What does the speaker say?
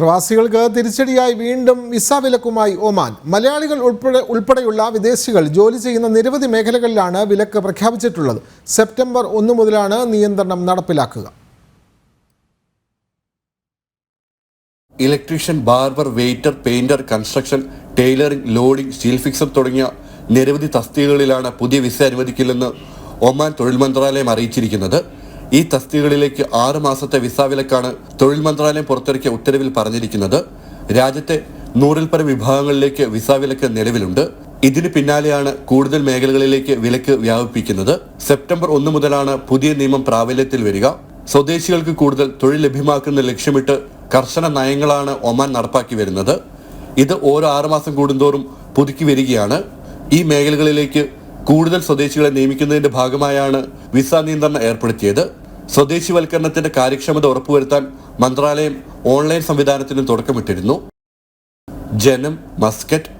പ്രവാസികൾക്ക് തിരിച്ചടിയായി വീണ്ടും വിസ വിലക്കുമായി ഒമാൻ. മലയാളികൾ ഉൾപ്പെടെ ഉൾപ്പെടെയുള്ള വിദേശികൾ ജോലി ചെയ്യുന്ന നിരവധി മേഖലകളിലാണ് വിലക്ക് പ്രഖ്യാപിച്ചിട്ടുള്ളത്. സെപ്റ്റംബർ ഒന്ന് മുതലാണ് നിയന്ത്രണം നടപ്പിലാക്കുക. Electrician barber waiter painter construction tailoring loading steel fixer തുടങ്ങിയ നിരവധി തസ്തികകളിലാണ് പുതിയ വിസ അനുവദിക്കില്ലെന്ന് ഒമാൻ തൊഴിൽ മന്ത്രാലയം അറിയിച്ചിരിക്കുന്നത്. ഈ തസ്തികകളിലേക്ക് ആറ് മാസത്തെ വിസ വിലക്കാണ് തൊഴിൽ മന്ത്രാലയം പുറത്തിറക്കിയ ഉത്തരവിൽ പറഞ്ഞിരിക്കുന്നത്. രാജ്യത്തെ നൂറിൽ പരം വിഭാഗങ്ങളിലേക്ക് വിസ വിലക്ക് നിലവിലുണ്ട്. ഇതിന് പിന്നാലെയാണ് കൂടുതൽ മേഖലകളിലേക്ക് വിലക്ക് വ്യാപിപ്പിക്കുന്നത്. സെപ്റ്റംബർ ഒന്ന് മുതലാണ് പുതിയ നിയമം പ്രാബല്യത്തിൽ വരിക. സ്വദേശികൾക്ക് കൂടുതൽ തൊഴിൽ ലഭ്യമാക്കുന്ന ലക്ഷ്യമിട്ട് കർശന നയങ്ങളാണ് ഒമാൻ നടപ്പാക്കി വരുന്നത്. ഇത് ഓരോ ആറുമാസം കൂടുന്തോറും പുതുക്കി വരികയാണ്. ഈ മേഖലകളിലേക്ക് കൂടുതൽ സ്വദേശികളെ നിയമിക്കുന്നതിന്റെ ഭാഗമായാണ് വിസ നിയന്ത്രണം ഏർപ്പെടുത്തിയത്. സ്വദേശിവൽക്കരണത്തിന്റെ കാര്യക്ഷമത ഉറപ്പുവരുത്താൻ മന്ത്രാലയം ഓൺലൈൻ സംവിധാനത്തിനും തുടക്കമിട്ടിരുന്നു. ജനം മസ്കറ്റ്